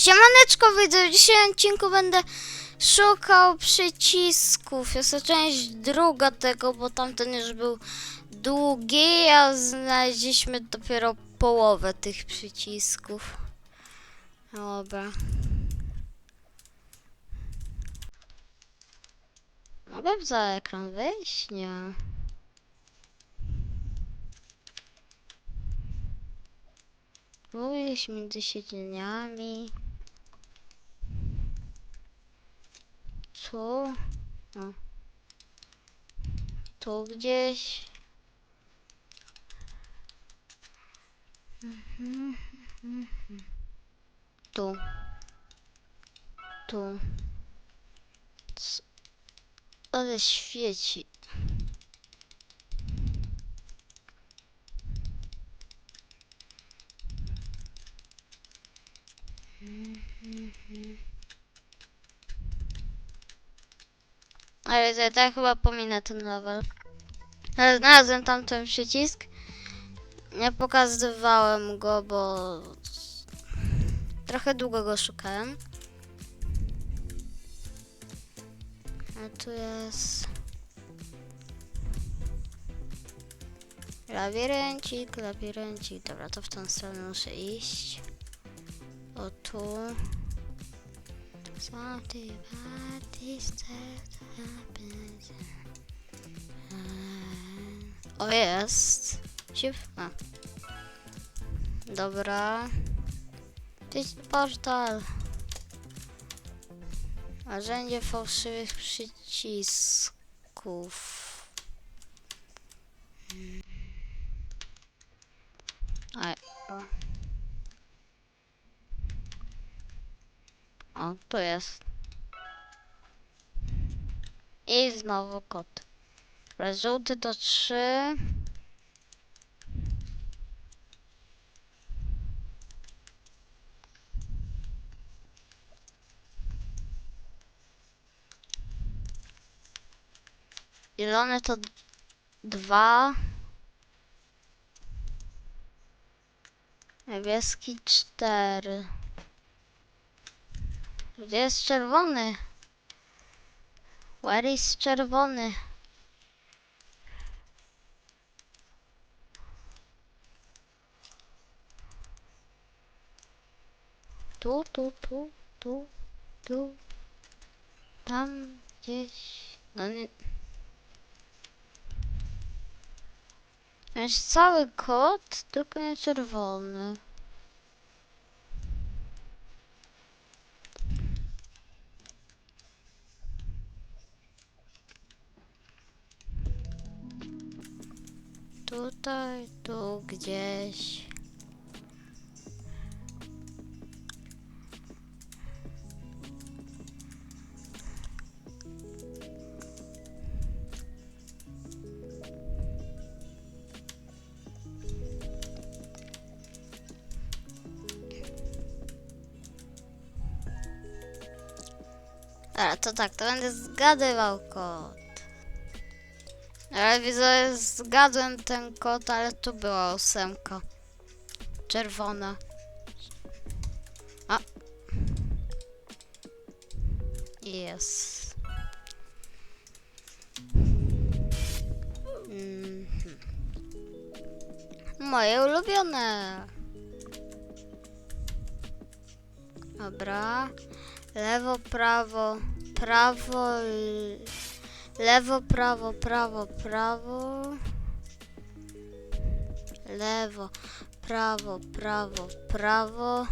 Siemaneczko, widzę, w dzisiejszym odcinku będę szukał przycisków. Jest to część druga tego, bo tamten już był długi, a znaleźliśmy dopiero połowę tych przycisków. Dobra. Mogę za ekran wyjść? Nie. Mówisz między siedzeniami. Tu. O. Tu gdzieś. Tu. Tu. C- Ale świeci. Ale to tak chyba pominę ten level. Ale znalazłem tam ten przycisk. Nie pokazywałem go, bo trochę długo go szukałem. A tu jest labiryncik, labiryncik. Dobra, to w tą stronę muszę iść. O tu. Something about this. O, jest. Ciuf. A. Dobra. Gdzieś portal. Narzędzie fałszywych przycisków. O. O, tu jest. I znowu kod. Dobra, Żółty to 3. Zielony to 2. Niebieski 4. Gdzie jest czerwony? Where is czerwony? Tu, tu, tu, tu, tu. Tam gdzieś. No nie. Jest cały kod, tylko nie czerwony. Tutaj, tu gdzieś. To tak, to będę zgadywał kod. Ale widzę, zgadłem ten kod, ale tu była ósemka. Czerwona. A. Jest. Mhm. Moje ulubione. Dobra. Lewo, prawo, prawo, lewo, prawo, prawo, prawo. Lewo, prawo, prawo, prawo.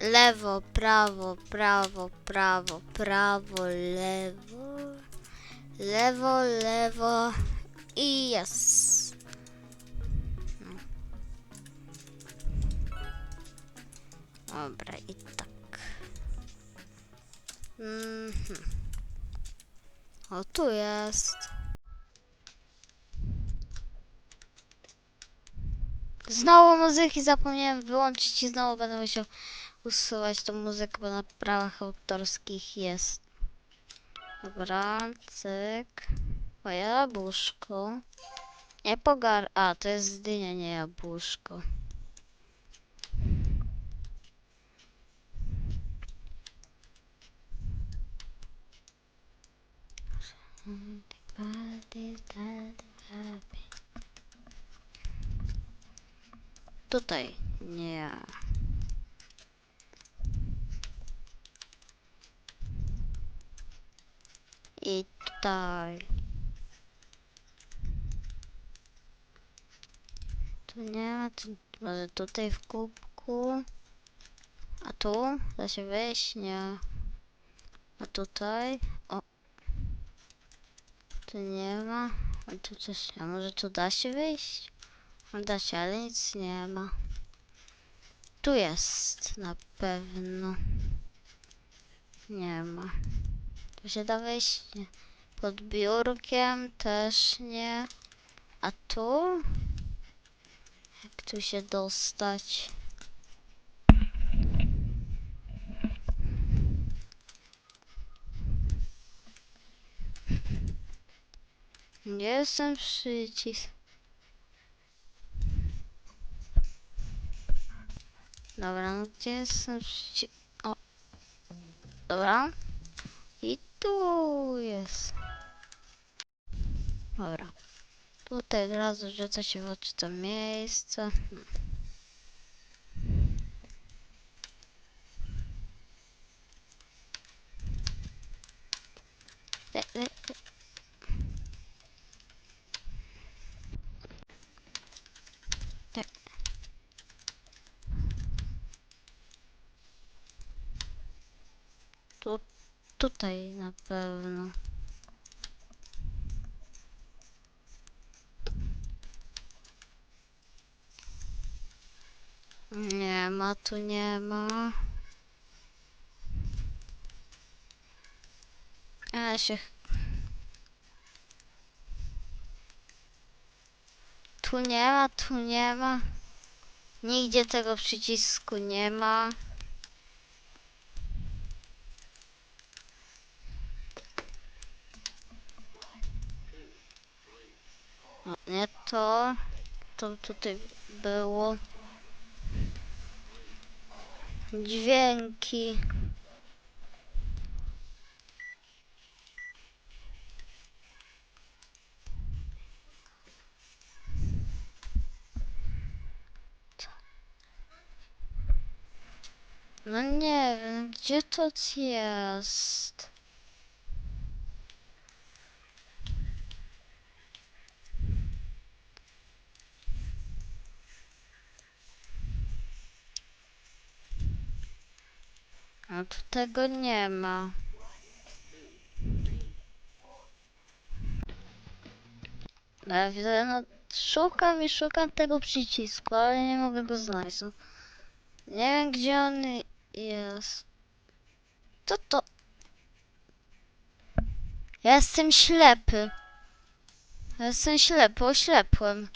Lewo, prawo, prawo, prawo, prawo, lewo. Lewo, lewo i jest. Dobra, i tak. Mhm. O, tu jest. Znowu muzyki zapomniałem wyłączyć i znowu będę musiał usuwać tą muzykę, bo na prawach autorskich jest. Dobra, cyk. Moje jabłuszko. Nie pogar... A, to jest dynia, nie jabłuszko. Tutaj nie. I tutaj. Tu nie tu, może tutaj w kubku. A tu? Da się wejść? Nie. A tutaj? Tu nie ma. A tu nie. A może tu da się wyjść? No Da się, ale nic nie ma. Tu jest na pewno. Nie ma. Tu się da wejść? Nie. Pod biurkiem też nie. A tu? Jak tu się dostać? Nie jestem przycisk. Dobra, no gdzie jest ten przycisk? O. Dobra. I tu jest. Dobra. Tutaj od razu rzuca się w oczy to miejsce. Tutaj na pewno. Nie ma, tu nie ma. Ja się... Tu nie ma, tu nie ma. Nigdzie tego przycisku nie ma. O, nie to. To tutaj było. Dźwięki. No nie wiem, gdzie to jest? A tu tego nie ma. Ja widzę, no, szukam i szukam tego przycisku, ale nie mogę go znaleźć. No, Nie wiem, gdzie on jest. Co to? Ja jestem ślepy. Ja jestem ślepy, oślepłem.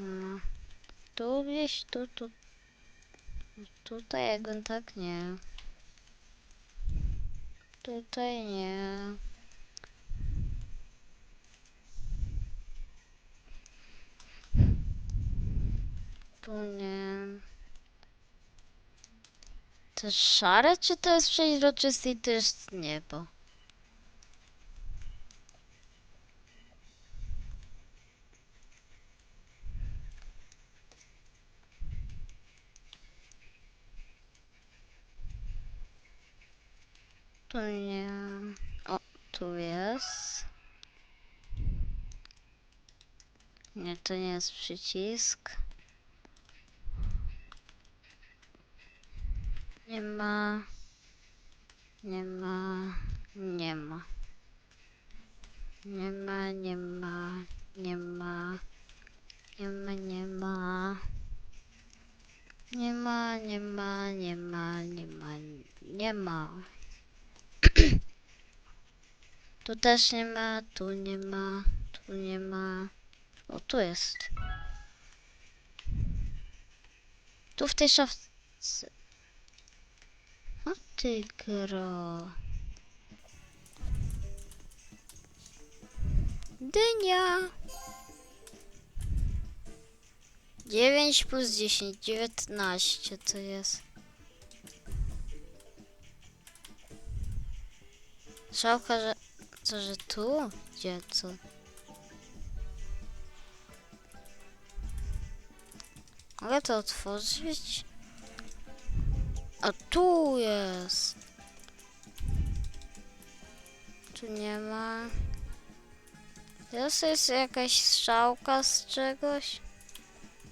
No. Tu gdzieś, tu, tu. Tutaj jakby tak nie. Tutaj nie. Tu nie. To szare, czy to jest przeźroczyste i to jest niebo? Tu nie. O, tu jest. Nie, to nie jest przycisk. Nie ma. Nie ma. Nie ma. Nie ma, nie ma, nie ma. Nie ma, nie ma. Nie ma, nie ma, nie ma, nie ma, nie ma. Tu też nie ma, tu nie ma, tu nie ma. O, tu jest. Tu w tej szafce. O ty gro. Dynia. 9 plus 10, 19 to jest. Szałka, że... Co, że tu? Gdzie, co? Mogę to otworzyć? A tu jest. Tu nie ma. Jest, jest jakaś strzałka z czegoś?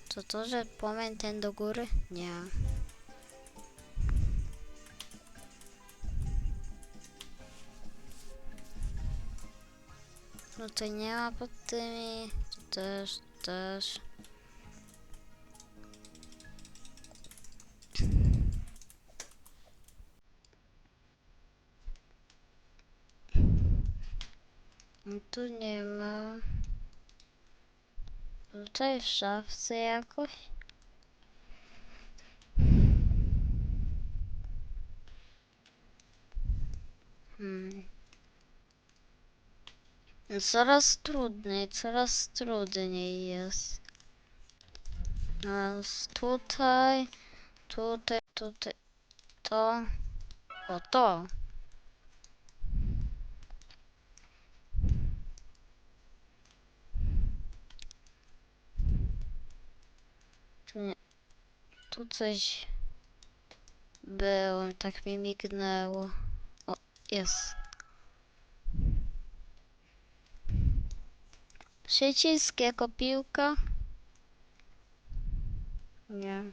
Co to, że płomień ten do góry? Nie. No to nie ma pod tymi. Tu też, też. Tu nie ma. Tutaj w szafce jakoś. Hmm. Coraz trudniej, coraz trudniej jest. Teraz tutaj, tutaj, tutaj, to, o to. Tu, nie, tu coś było, tak mi mignęło. O, jest. Przycisk jako piłka? Nie.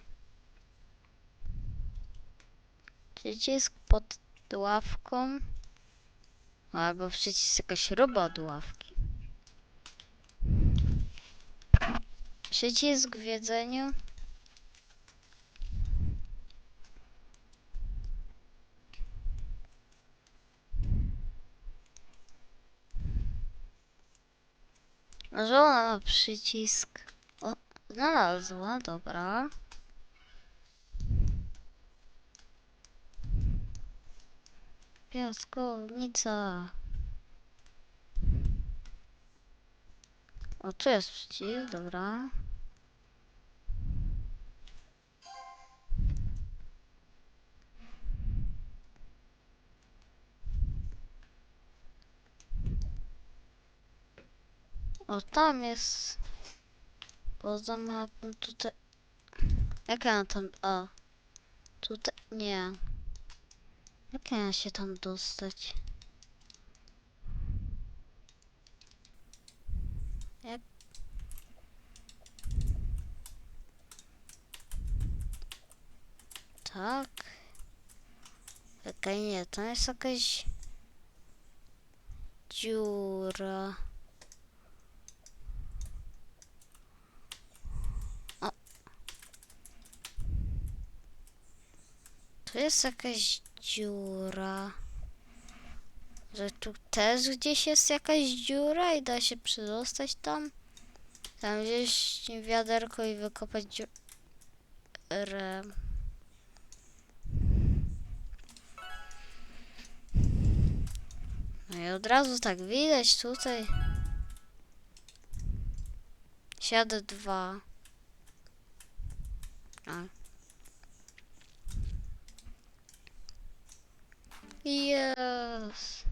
Przycisk pod ławką? Albo przycisk jakaś śruba od ławki. Przycisk w jedzeniu? Może ona ma przycisk. O, znalazła, dobra. Piaskownica. O, tu jest przycisk, dobra. O, tam jest. Poza mapą tutaj. Jak ja tam. O. Tutaj. Nie. Jak ja się tam dostać? Jak. Tak. Czekaj, nie, to jest jakaś dziura. Tu jest jakaś dziura. Że tu też gdzieś jest jakaś dziura i da się przedostać tam. Tam gdzieś wiaderko i wykopać dziurę. No i od razu tak widać tutaj. Siadę dwa. A. Yes.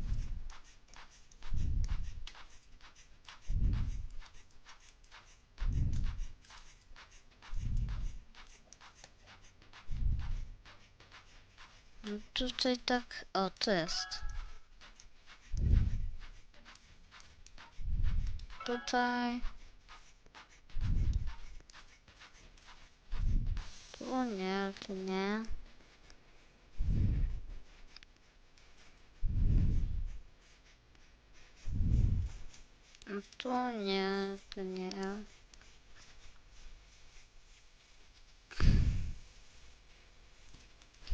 No Tutaj tak, o to jest. Tutaj. Tu nie, tu nie. Tu nie, nie.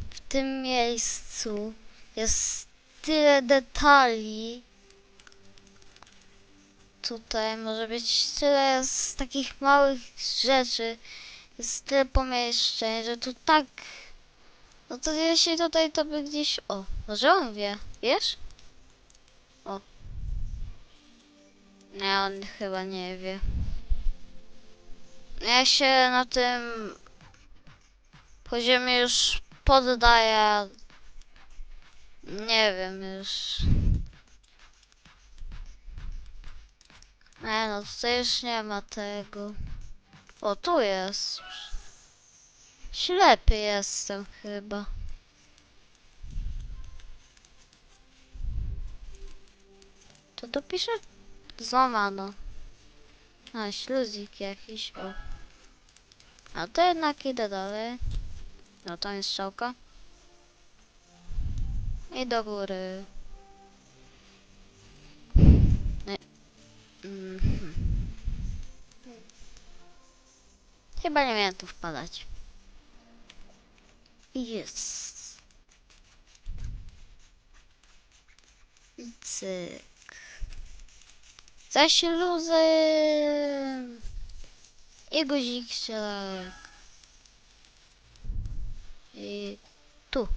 W tym miejscu jest tyle detali. Tutaj może być tyle z takich małych rzeczy. Jest tyle pomieszczeń, że tu tak No to jeśli tutaj to by gdzieś... O, może on wie, wiesz? O. Nie, on chyba nie wie. Ja się na tym poziomie już poddaję. Nie wiem już. Nie no, tutaj już nie ma tego. O, tu jest. Ślepy jestem chyba. To pisze? Złamano. A, śluzik jakiś, o. A to jednak idę dalej. No, tam jest strzałka. I do góry. Nie. Mhm. Chyba nie miałem tu wpadać. Jest. Cyk. Za śluzem. I guzik strzelak. I tu.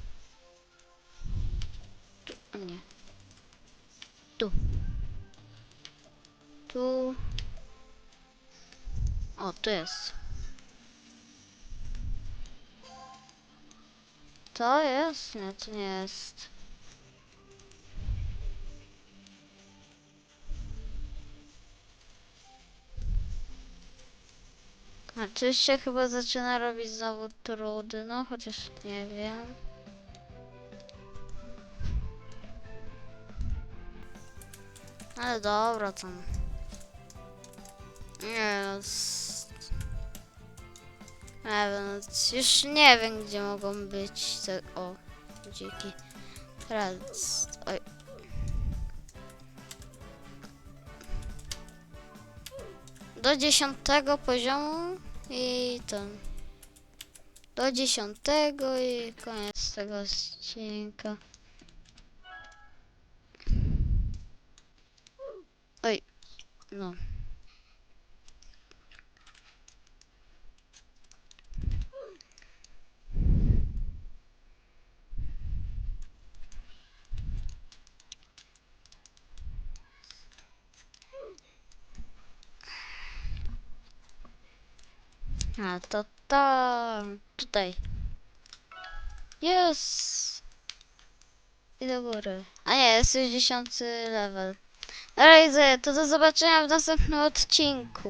Tu, nie. Tu. Tu. O, tu jest. To jest? Nie, to nie jest. A czyś się chyba zaczyna robić znowu trudno, chociaż nie wiem. Ale dobra tam. Nie no, już nie wiem gdzie mogą być te, o, dziki. Teraz, oj. Do dziesiątego poziomu i ten. Do dziesiątego i koniec tego odcinka. Oj, no. A to tam, tutaj. Jest. I do góry. A nie, jest 60 level. Widzę, to do zobaczenia w następnym odcinku.